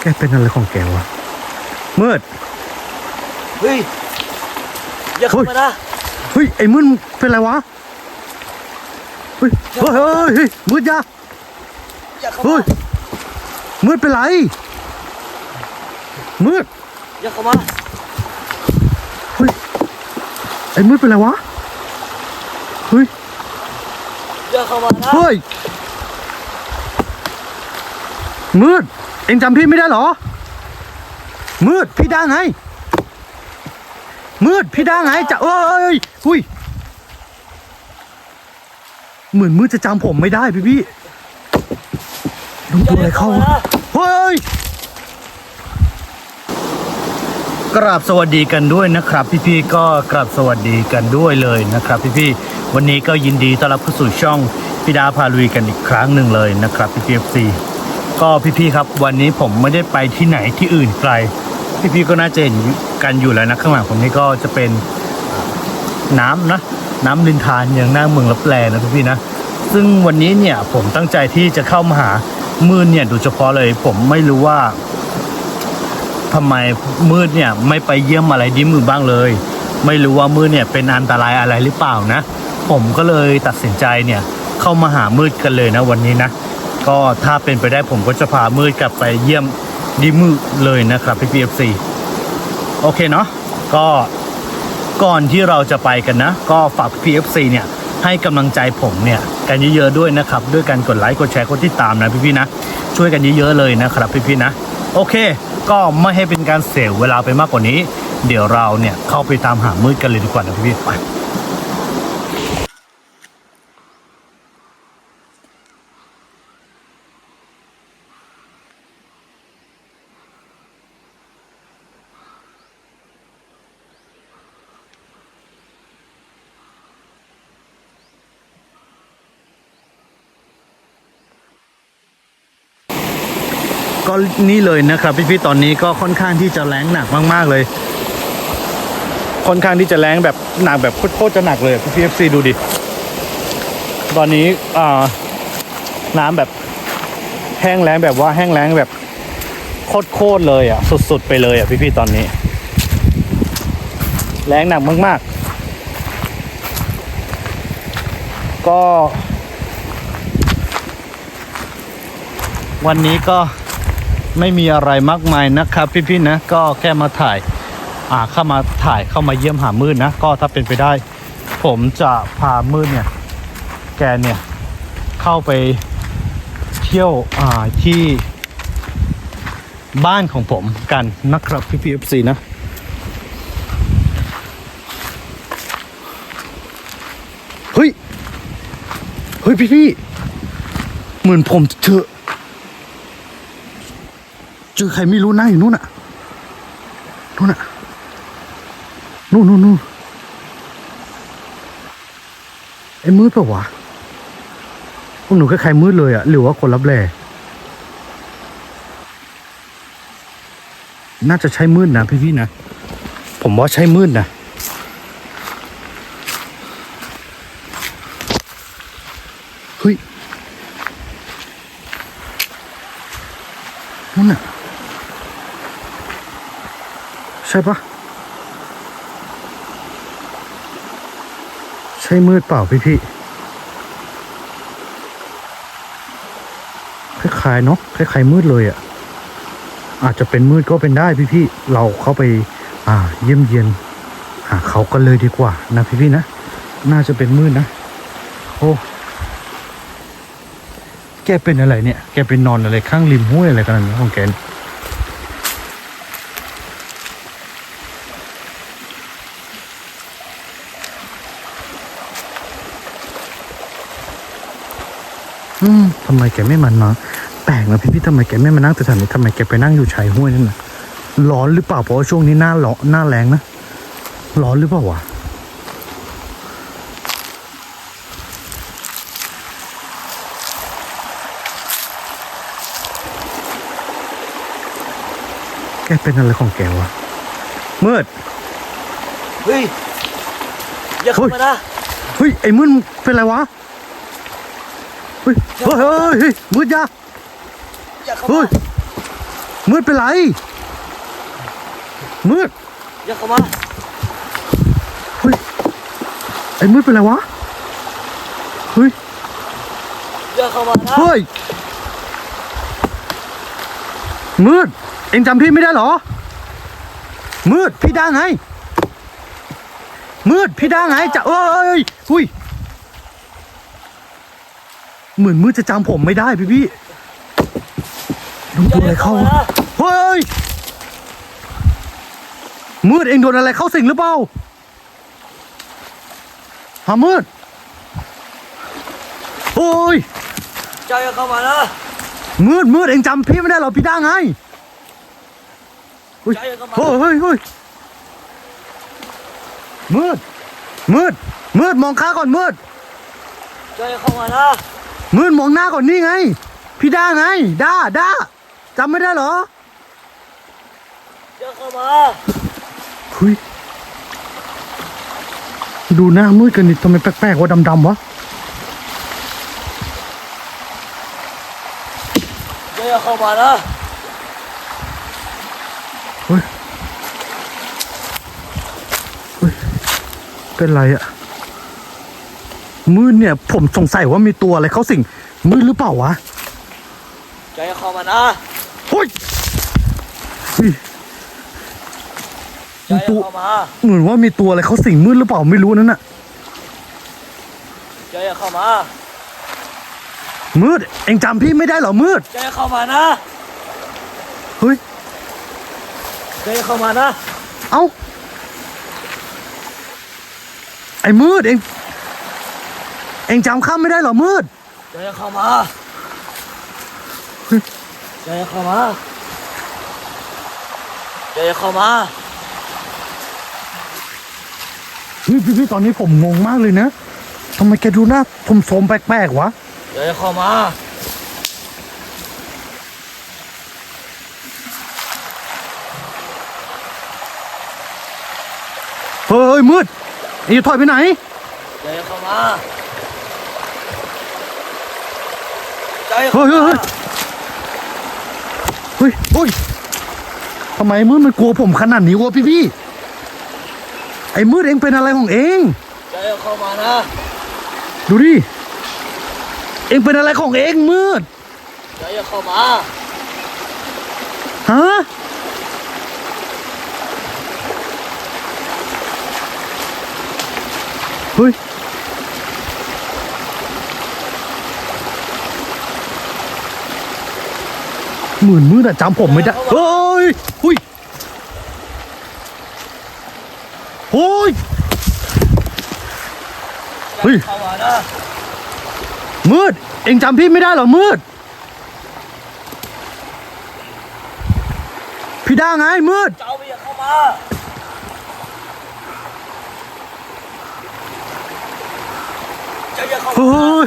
แกเป็นอะไรของแกวะมืดเฮ้ยอย่าเข้ามานะเฮ้ยไอ้มืดเป็นไรวะเฮ้ยเฮ้ยเฮ้ยเฮ้ยมืดอยาอย่าเข้าเฮ้มายมืดเป็นไรมืดอย่าเข้ามาเฮ้ยไอ้มืดเป็นไรวะเฮ้ยอย่าเข้ามานะเฮ้ยมืด เอ็งจำพี่ไม่ได้เหรอ มืดพี่ได้ไง มืดพี่ได้ไงจะเอ้ยอุ้ย เหมือนมืดจะจำผมไม่ได้พี่พี่โดนตัวอะไรเข้าวะเฮ้ยกราบสวัสดีกันด้วยนะครับ พี่ๆก็กราบสวัสดีกันด้วยเลยนะครับ พี่ๆวันนี้ก็ยินดีต้อนรับเข้าสู่ช่องพิดาพาลุยกันอีกครั้งหนึ่งเลยนะครับพี่พีเอฟซี ก็พี่ๆครับ วันนี้ผมไม่ได้ไปที่ไหนที่อื่นไกล พี่ๆก็น่าจะเห็นกันอยู่แล้วนะข้างหลังผมนี่ก็จะเป็นน้ำนะน้ำลินทานอย่างหน้าเมืองลับแลนะพี่ๆนะซึ่งวันนี้เนี่ยผมตั้งใจที่จะเข้ามาหามืดเนี่ยโดยเฉพาะเลย ผมไม่รู้ว่าทำไมมืดเนี่ยไม่ไปเยี่ยมอะไรดิมือบ้างเลย ไม่รู้ว่ามืดเนี่ยเป็นอันตรายอะไรหรือเปล่านะ ผมก็เลยตัดสินใจเนี่ยเข้ามาหามืดกันเลยนะวันนี้นะ ก็ถ้าเป็นไปได้ผมก็จะพามืดกลับไปเยี่ยมดิมืดเลยนะครับพี่พีเอฟซีโอเคเนาะก็ก่อนที่เราจะไปกันนะ ก็ฝาก PFC เนี่ยให้กำลังใจผมเนี่ยกันเยอะๆด้วยนะครับ ด้วยการกดไลค์กดแชร์กดติดตามนะพี่ๆนะ ช่วยกันเยอะๆเลยนะครับพี่ๆนะ โอเค ก็ไม่ให้เป็นการเสียเวลาไปมากกว่านี้ เดี๋ยวเราเนี่ยเข้าไปตามหามืดกันเลยดีกว่านะพี่ๆไป ก็นี่เลยนะครับพี่ๆตอนนี้ก็ค่อนข้างที่จะแรงหนักมาก ๆ เลย ค่อนข้างที่จะแรงแบบหนักแบบโคตรๆจะหนักเลยพี่พีเอฟซีดูดิตอนนี้อ่าน้ำแบบแห้งแล้งแบบว่าแห้งแล้งแบบโคตรๆเลยอะ สุด ๆ ไปเลยอะพี่ๆตอนนี้ แรงหนักมาก ๆ ก็ วันนี้ก็ ไม่มีอะไรมากมายนะครับ พี่ๆนะก็แค่มาถ่ายอ่าเข้ามาถ่ายเข้ามาเยี่ยมหามืดนะ ก็ถ้าเป็นไปได้ ผมจะพามืดเนี่ย แกเนี่ยเข้าไปเที่ยวอ่าที่บ้านของผมกันนะครับพี่พีเอฟซีนะ เฮ้ย เฮ้ยพี่พี่ๆเหมือนผมเจอ เจอใครไม่รู้นั่งอยู่นู่นน่ะนู่นน่ะนู่นนู่นนู่นไอ้มืดเปล่าวะพวกหนูคล้ายๆมืดเลยอะหรือว่าคนรับแลน่าจะใช่มืดนะพี่ๆนะ ผมว่าใช่มืดนะเฮ้ยนู่นน่ะ ใช่ปะใช่มืดเปล่าพี่พี่คล้ายๆเนาะคล้ายๆมืดเลยอะ่ะ อาจจะเป็นมืดก็เป็นได้พี่พี่เราเข้าไป อ่า เยี่ยมเยียนหาเขากันเลยดีกว่านะพี่พี่นะน่าจะเป็นมืดนะโอ้แกเป็นอะไรเนี่ย แกเป็นนอนอะไรข้างริมห้วยอะไรกันนะของแกเนี่ย อืมทำไมแกไม่มันมาแปลกนะพี่พี่ทำไมแกไม่มานั่งแต่แถวนี้ทำไมแกไปนั่งอยู่ชายห้วยนั่นน่ะร้อนหรือเปล่าเพราะว่าช่วงนี้หน้าร้อนหน้าแรงนะร้อนหรือเปล่าวะแกเป็นอะไรของแกวะมืดเฮ้ยอย่าเข้ามานะเฮ้ยไอ้มืดเป็นไรวะ เฮ้ยเฮ้ยมืดยาอย่าเข้าเฮ้มายมืดเป็นไร มืดอย่าเข้ามาเฮ้ยไอ้มืดเป็นไรวะเฮ้ยอย่าเข้ามานะเฮ้ยมืดเอ็งจำพี่ไม่ได้เหรอ มืดพี่ด้าไง มืดพี่ด้าไงจะเอ้ยอุ้ย หมือนมืดจะจำผมไม่ได้พี่พี่โดนตัวอะไรเข้าอย่วะเฮ้ยมืดเอ็งโดนอะไรเข้าสิงหรือเปล่าฮะมืดโอ้ยเจ้าอย่าเข้ามานะมืดมืดเองจำพี่ไม่ได้เหรอพี่ด้าไงเฮ้ยเจ้าอย่าเข้ามาเฮ้ยเฮ้ยเฮ้ยมืดมืดมืดมองข้าก่อนมืดเจ้าอย่าเข้ามานะ มืดมองหน้าก่อนนี่ไง พี่ด้าไง ด้าด้าจำไม่ได้เหรออย่าเข้ามาเฮ้ยดูหน้ามืดกันนิดทำไมแปลกๆว่าดำๆวะเจ้าอย่าเข้ามานะเฮ้ยเฮ้ยเป็นไรอะ มืดเนี่ย ผมสงสัยว่ามีตัวอะไรเข้าสิงมืดหรือเปล่าวะเจ้าอย่าเข้ามานะเฮ้ยเฮ้ยเจ้าอย่าตัวเข้ามาเหมือนว่ามีตัวอะไรเขาสิงมืดหรือเปล่าไม่รู้นั่นน่ะเจ้าอย่าเข้ามา มืด เอ็งจำพี่ไม่ได้เหรอมืดเจ้าอย่าเข้ามานะเฮ้ยเจ้าอย่าเข้ามานะ เอ้าไอ้มืดเอ็ง เอ็งจำข้าไม่ได้เหรอมืดเจ้าอย่าเข้ามาเฮ้ยเจ้าอย่าเข้ามาเจ้าอย่าเข้ามาเฮ้ยพี่พี่ตอนนี้ผมงงมากเลยนะทำไมแกดูหน้าผมโสมๆแปลกๆวะเจ้าอย่าเข้ามาเฮ้ยมืดเอ็งจะถอยไปไหน เจ้าอย่าเข้ามาเจ้าอย่า เฮ้เข้ายเฮ้ยมาเฮ้ยเฮ้ยเฮ้ยทำไมมืดมันกลัวผมขนาดนี้วะพี่พี่ไอ้มืดเอ็งเป็นอะไรของเอ็งเจ้าอย่าเข้ามานะดูดิเอ็งเป็นอะไรของเอ็งมืดเจ้าอย่าเข้ามาฮะเฮ้ย หมื่นมืดอะจำผมไม่ได้เฮ้ยหุยโอ้ยเฮ้ยเข้ามานะมืด เอ็งจำพี่ไม่ได้เหรอมืด พี่ด้าไงมืด เจ้าอย่าเข้ามาเจ้าอย่าเข้าเฮ้มาย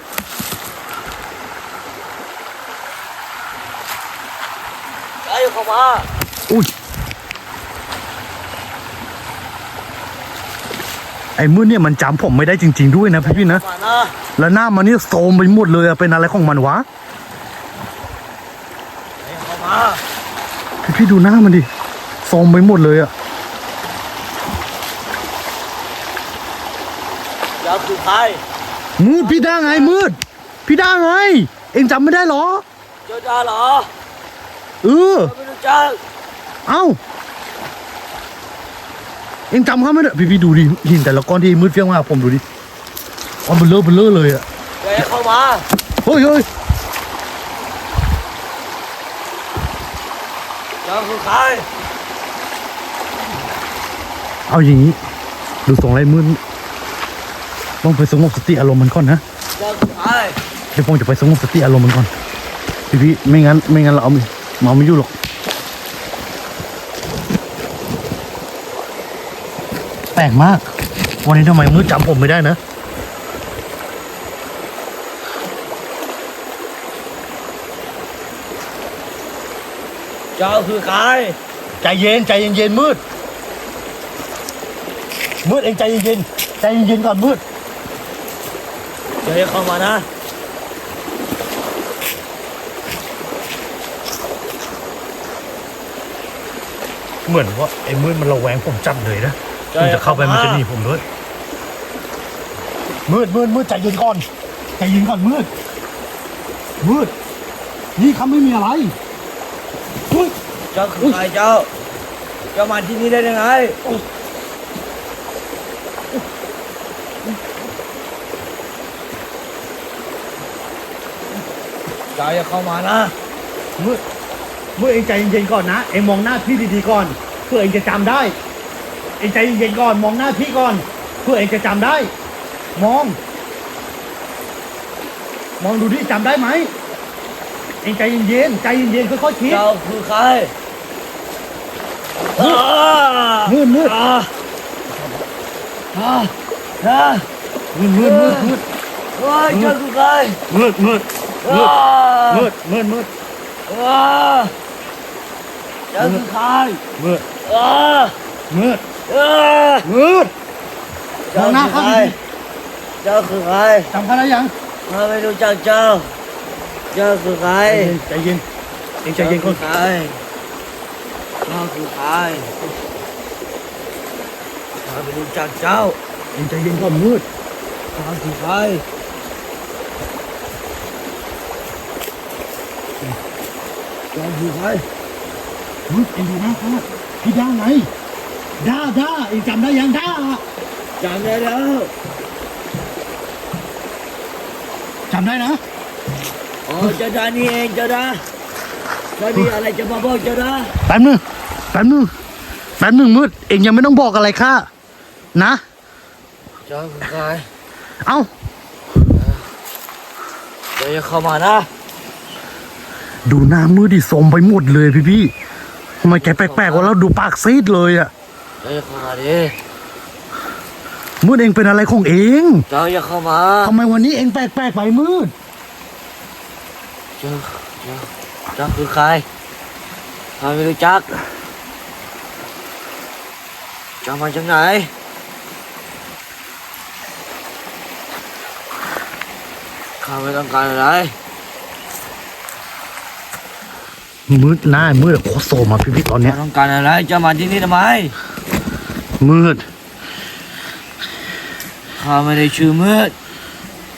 เจ้าอย่าเข้า มาอุ้ยไอ้มืดเนี่ยมันจำผมไม่ได้จริง ๆด้วยนะพี่พี่ๆนะเข้ามานะแล้วหน้ามันนี่โทรมไปหมดเลยอะเป็นอะไรของมันวะเจ้าอย่าเข้ามาพี่พี่ๆดูหน้ามันดิโทรมไปหมดเลยอะเจ้าคือใครมืดพี่ด้าไงมืด พี่ด้าไง เอ็งจำไม่ได้เหรอ เจ้าจ้าเหรอ เออเจ้าไม่รู้จักเอ้าเอ็งจำเขาไม่ได้พี่พี่ๆดูดิหินแต่ละก้อนที่มืดเฟี้ยงมากผมดูดิอ๋อเบลเลอร์เบลเลอร์เลยอะเจ้าอย่าเข้ามาเฮ้ยเฮ้ยเจ้าคือใครเอาอย่างนี้ ดูทรงไรมืดต้องไปสงบสติอารมณ์มันก่อนนะเจ้าคือใครเดี๋ยวผมจะไปสงบสติอารมณ์มันก่อนพี่พี่ไม่งั้นไม่งั้นเราเอาไม่เอาไม่อยู่หรอกแปลกมาก วันนี้ทำไมมืดจำผมไม่ได้นะเจ้าคือใครใจเย็นใจเย็นเย็นๆมืด มืดเองใจเย็นเย็นๆใจเย็นเย็นๆก่อนมืดเจ้าอย่าเข้ามานะ เหมือนว่าไอ้มืดมันระแวงผมจัดเลยนะใช่มันจะเข้าไปมันจะหนีเข้ามาผมด้วยมืดมืดมืดใจเย็นก่อนใจเย็นก่อนมืดมืดนี่เขาไม่มีอะไรมืดเจ้าคือใครเจ้าเจ้ามาที่นี่ได้ยังไงเจ้าอย่าเข้ามานะมืด มืดเองใจเย็นๆก่อนนะ เองมองหน้าพี่ดีๆก่อน เพื่อเองจะจำได้ เองใจเย็นๆก่อนมองหน้าพี่ก่อน เพื่อเองจะจำได้ มอง มองดูดิจำได้ไหมเองใจเย็นๆใจเย็นๆค่อยๆคิดเจ้าคือใครมืดมืดมืดอ่าอ่าอ่ามืดมืดมืดมืดเฮ้ยเจ้าคือใครมืดมืดมือ่าดมืดมืดมืด อ่า เจ้าคือใครมืดอ่ามืดอ่ามืดมองหน้าเจ้าเขาคือใครดิเจ้าคือใครจำเขาได้ยังข้าไม่รู้จักเจ้า เจ้าคือใครใจเย็นใจเย็นเองใจเย็นก่อนเจ้าคือใครเจ้าคือใครข้าไม่รู้จักเจ้าเองใจเย็นก่อนมืดเจ้าคือใครเจ้าคือใคร มืดเองดูหน้าเขาพี่ด้าไงด้าด้าเองจำได้ยังด้าจำได้แล้วจำได้นะอ๋อเจ้าดานี่เองเจ้าดาเจ้ามีอะไรจะมาบอกเจ้าดาแป๊บนึงแป๊บนึงแป๊บนึงมืดเองยังไม่ต้องบอกอะไรข้านะเจ้าคือใครเอ้าเจ้าอย่าเข้ามานะ ดูหน้ามืดดิสมไปหมดเลยพี่พี่ ทำไมแกแปลกๆวะแล้วดูปากซีดเลยอะเจ้าอย่าเข้ามาดิมืดเองเป็นอะไรของเองเจ้าอย่าเข้ามาทำไมวันนี้เองแปลกๆไปมืดเจ้าเจ้าเจ้าคือใครข้าไม่รู้จักเจ้ามาจากไหนข้าไม่ต้องการอะไร มืดหน้ามืดโคตรโซมอะพี่พี่ตอนเนี้เจ้ายต้องการอะไรเจ้ามาที่นี่ทำไม มืดข้าไม่ได้ชื่อมืด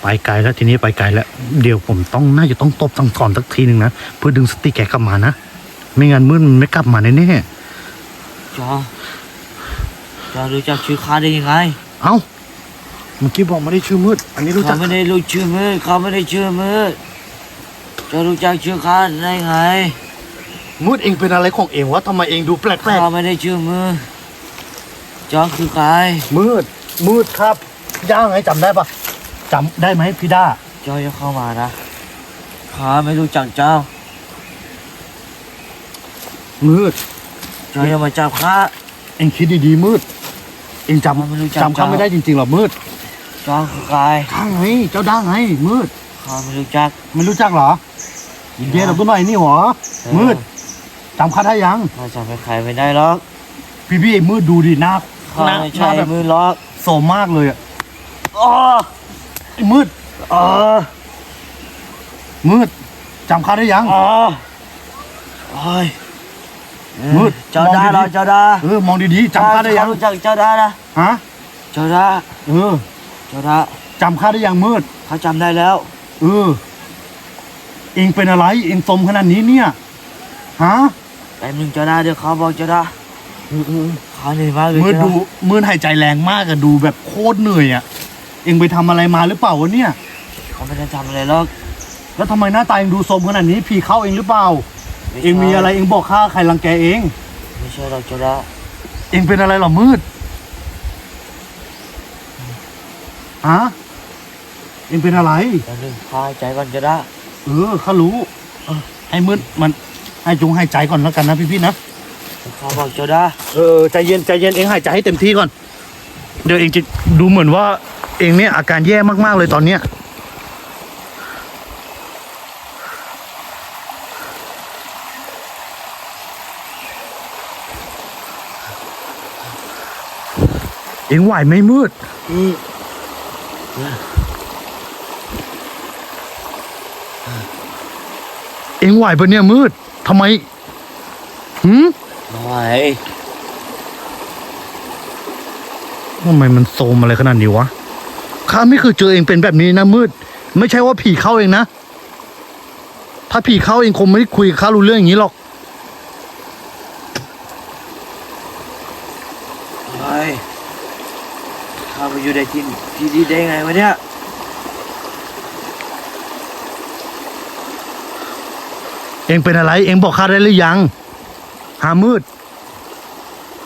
ไปไกลแล้วทีนี้ไปไกลแล้ว เดี๋ยวผมต้องน่าจะต้องตบตั้งก่อนสักทีหนึ่งนะเพื่อดึงสติแกกลับมานะไม่งั้นมืดมันไม่กลับมาแน่เจ้าเจ้ารู้จักชื่อข้าได้ยังไงๆเอ้าเมื่อกี้บอกไม่ได้ชื่อมืด อันนี้รู้จัข้ากไม่ได้รู้ชื่อมืดข้าไม่ได้ชื่อมืดเจ้ารู้จักชื่อข้าได้ไง มืดเองเป็นอะไรของเองวะทำไมเองดูแปลกข้าไม่ได้ชื่อมืดเจ้าคือใครๆมืด มืดครับพี่ด้าไงจำได้ปะจำได้ไหมพี่ด้าเจ้าอย่าเข้ามานะข้าไม่รู้จักเจ้า มืด เจ้าอย่ามาจับข้า เองคิดดีๆมืด เองจผมไม่รู้จักำจำเขาเจ้าไม่ได้จริงๆหรอมืดเจ้าคือใครข้างไงเจ้าด้าไงมืด ข้าไม่รู้จักไม่รู้จักเหรอยินดีกับตัวหน่อยนี่หรอ มืด จำข้าได้ยัง ข้าจำเป็นใครไม่ได้หรอกพี่พี่ๆมืดดูดิหน้าข้าหน้าไม่หใช่น้าแบบมือล็อกโสมมากเลยอะอ๋อไอ้มืด อ๋อมืดจำข้าได้ยัง อ๋อโอ้ยมืดเจ้ามองดาดีๆ เหรอเจ้าดาเออมองดีๆจำข้าได้ยังรู้จักเจ้าดานะฮะเจ้าดาเออเจ้าดาจำข้าได้ยังมืด เขาจำได้แล้ว เออเองเป็นอะไรเองสมขนาดนี้เนี่ยฮะแป๊บนึงเจ้าดาเดี๋ยวเขาบอกเจ้าดาเขาเหนื่อยมากเลยมืดเจ้าดูมืดหายใจแรงมากอะดูแบบโคตรเหนื่อยอะเองไปทำอะไรมาหรือเปล่าวะเนี่ยเขาไม่ได้ทำอะไรหรอกแล้วทำไมหน้าตาเองดูสมขนาดนี้ผีเข้าเองหรือเปล่าไม่เองมีอะไรเองบอกข้าใครรังแกเองไม่ใช่หรอกเจ้าดาเองเป็นอะไรเหรอมืดฮะเองเป็นอะไรแป๊บนึงเขาหายใจก่อนเจ้าดาเออข้ารู้เออให้มืดมัน ให้จงหายใจก่อนแล้วกันนะพี่ๆนะเขาบอกเจ้าดาเออใจเย็นใจเย็นเองหายใจให้เต็มที่ก่อน เดี๋ยวเองจะดูเหมือนว่า เองเนี่ยอาการแย่มากๆเลยตอนเนี้ยเองไหวไหมมืดอืมเองไหวปะเนี่ยมืด ทำไมหืมทำไมทำไมมันโซมอะไรขนาดนี้วะข้าไม่เคยเจอเองเป็นแบบนี้นะมืด ไม่ใช่ว่าผีเข้าเองนะ ถ้าผีเข้าเองคงไม่ได้คุยข้ารู้เรื่องอย่างนี้หรอกไปข้าไปอยู่ได้ที่ที่ได้ไงวะเนี่ย เองเป็นอะไร เองบอกข้าได้หรือยัง หามืด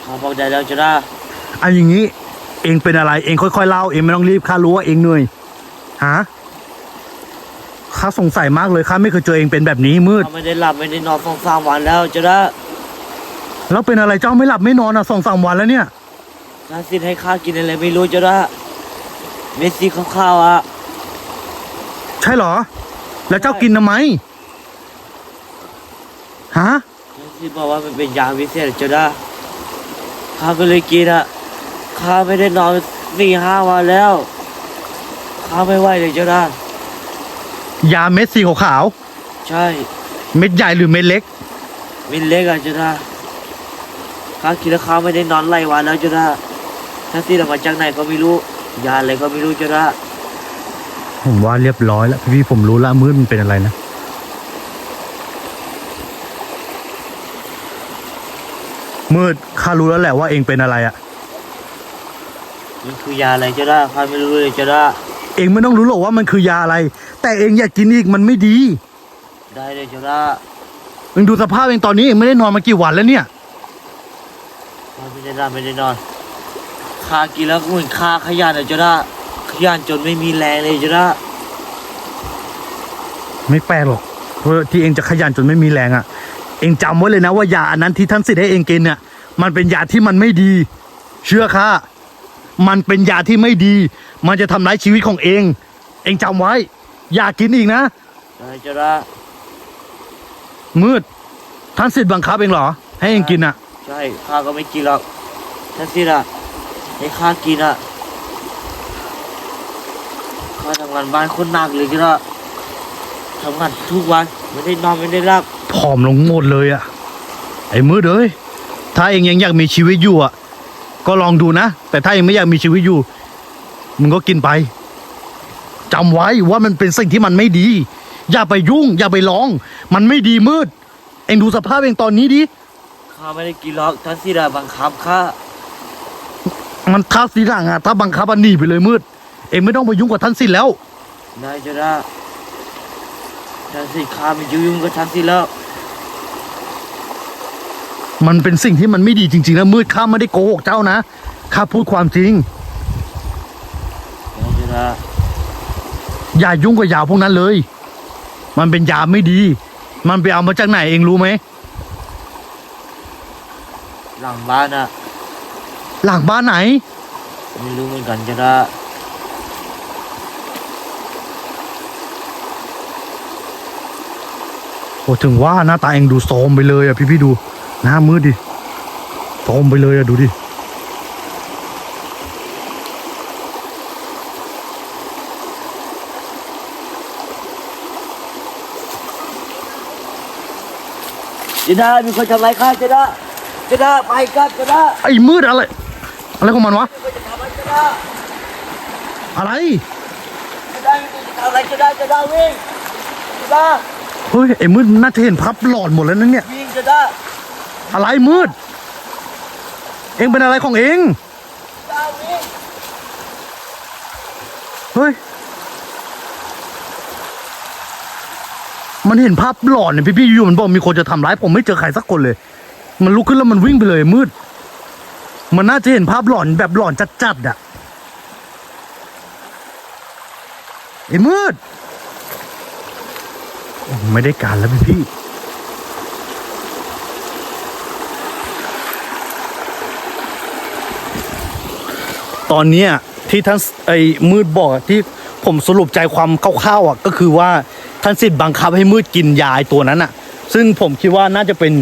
ข้าบอกได้แล้วจ้ะนะอันอย่างนี้ เองเป็นอะไร เองค่อยๆเล่าเองไม่ต้องรีบข้ารู้ว่าเองเหนื่อยฮะข้าสงสัยมากเลยข้าไม่เคยเจอเองเป็นแบบนี้มืดข้าไม่ได้หลับไม่ได้นอนสองสามวันแล้วจ้ะนะแล้วเป็นอะไรเจ้าไม่หลับไม่นอนอะสองสามวันแล้วเนี่ยท่านสินให้ข้ากินอะไรไม่รู้จ้ะนะเม็ดสีขาวๆอะใช่เหรอ แล้วเจ้ากินทำไม ฮะท่านสินบอกว่ามันเป็นยาวิเศษจ้ะนะข้าก็เลยกินอะข้าไม่ได้นอนสี่ห้าวันแล้วข้าไม่ไหวเลยจ้ะนะยาเม็ดสีขาวใช่ๆเม็ดใหญ่หรือเม็ดเล็กมินเล็กอะจ้ะนะข้ากินแล้วข้าไม่ได้นอนไล่วันแล้วจ้ะนะท่านสินเอามาจากไหนก็ไม่รู้ ยาอะไรก็ไม่รู้จ้ะนะผมว่าเรียบร้อยแล้วพี่ผมรู้ละมืดมันเป็นอะไรนะ มืดข้ารู้แล้วแหละว่าเองเป็นอะไรอะ่ะมันคือยาอะไรจ้ะนะข้าไม่รู้เลยจ้ะนะเองไม่ต้องรู้หรอกว่ามันคือยาอะไร แต่เองอยากกินอีกมันไม่ดีได้เลยจ้ะนะเองดูสภาพเองตอนนี้เองไม่ได้นอนมากี่วันแล้วเนี่ยข้าไม่ได้นอนไม่ได้นอนข้ากินแล้วก็เหมือนข้าขยันอะจ้ะนะขยันจนไม่มีแรงเลยจ้ะนะไม่แปลกหรอกเพราะที่เองจะขยันจนไม่มีแรงอะ่ะ เองจำไว้เลยนะว่ายาอันนั้นที่ท่านสิทธิ์ให้เองกินเนี่ยมันเป็นยาที่มันไม่ดี เชื่อข้ามันเป็นยาที่ไม่ดี มันจะทำร้ายชีวิตของเอง เองจำไว้ อย่ากินอีกนะได้จ้ะนะมืด ท่านสิทธิ์บังคับเองเหรอ ให้เองกินอะ ใช่ข้าก็ไม่กินหรอกท่านสิล่ะให้ข้ากินอะข้าทำงานบ้านคนหนักเลยจ้ะนะทำงานทุกวันไม่ได้นอนไม่ได้หลับ ผอมลงหมดเลยอะไอ้มืดเอ้ยถ้าเองยังอยากมีชีวิตอยู่อะก็ลองดูนะ แต่ถ้าเองไม่อยากมีชีวิตอยู่ มึงก็กินไปจำไว้ว่ามันเป็นสิ่งที่มันไม่ดี อย่าไปยุ่ง อย่าไปลอง มันไม่ดีมืด เองดูสภาพเองตอนนี้ดิข้าไม่ได้กินหรอกท่านสิล่ะบังคับข้ามันท้าสีหลังอะถ้าบังคับอันหนีไปเลยมืด เองไม่ต้องไปยุ่งกับท่านสิแล้วได้จ้ะนะ ท่านสิข้าไม่ยุ่งกับท่านสิแล้ว มันเป็นสิ่งที่มันไม่ดีจริงๆนะมืดข้าไม่ได้โกหกเจ้านะข้าพูดความจริงได้จ้ะนะอย่ายุ่งกับยาพวกนั้นเลย มันเป็นยาไม่ดี มันไปเอามาจากไหนเองรู้ไหม หลังบ้านอะหลังบ้านไหน ไม่รู้เหมือนกันจ้ะนะ อ้ถึงว่าหน้าตาเองดูโทรมไปเลยอะพี่พี่ๆดูหน้ามืดดิโทรมไปเลยอะดูดิจ้ะนะมีคนทำร้ายข้าจ้ะนะจ้ะนะไปครับจ้ะนะไอ้มืดอะไร อะไรของมันวะมีคนจะทำร้ายจ้ะนะอะไรจ้ะนะมีคนจะทำร้ายจ้ะนะจ้ะนะวิ่งจ้ะนะเฮ้ยไอ้มืดน่าจะเห็นพับหลอดหมดแล้วนั่นเนี่ย วิ่งจ้ะนะอะไรมืด เองเป็นอะไรของเองจ้ะวิ่งเฮ้ย มันเห็นภาพหลอนเนี่ยพี่พี่ๆอยู่มันบอกมีคนจะทำร้ายผมไม่เจอใครสักคนเลย มันลุกขึ้นแล้วมันวิ่งไปเลยมืด มันน่าจะเห็นภาพหลอนแบบหลอนจัดๆอะไอ้มืด ไม่ได้การแล้วพี่พี่ตอนเนี้ยที่ท่านไอ้มืดบอกที่ผมสรุปใจความคร่าวๆอะก็คือว่าท่านสิทธิ์บังคับให้มืดกินยาตัวนั้นอะ ซึ่งผมคิดว่าน่าจะเป็น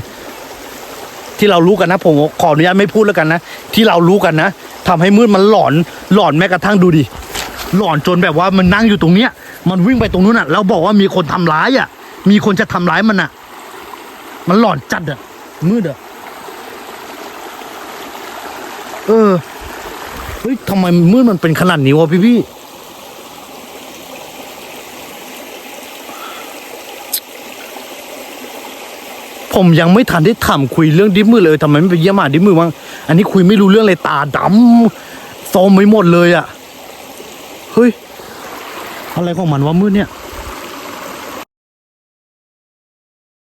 ที่เรารู้กันนะ ผมขออนุญาตไม่พูดแล้วกันนะ ที่เรารู้กันนะทำให้มืดมันหลอนหลอนแม้กระทั่งดูดิหลอนจนแบบว่ามันนั่งอยู่ตรงเนี้ย มันวิ่งไปตรงนู้นอะแล้วบอกว่ามีคนทำร้ายอะ มีคนจะทำร้ายมันอะมันหลอนจัดอะมืดอะเออ เฮ้ยทำไมมืดมันเป็นขนาดนี้วะพี่พี่ผมยังไม่ทันได้ถามคุยเรื่องดิบมือเลยทำไมไม่ไปเยี่ยมหาดิบมือบ้างอันนี้คุยไม่รู้เรื่องเลยตาดำโซมไปหมดเลยอะ่ะ เฮ้ย อะไรของมันวะมืดเนี่ย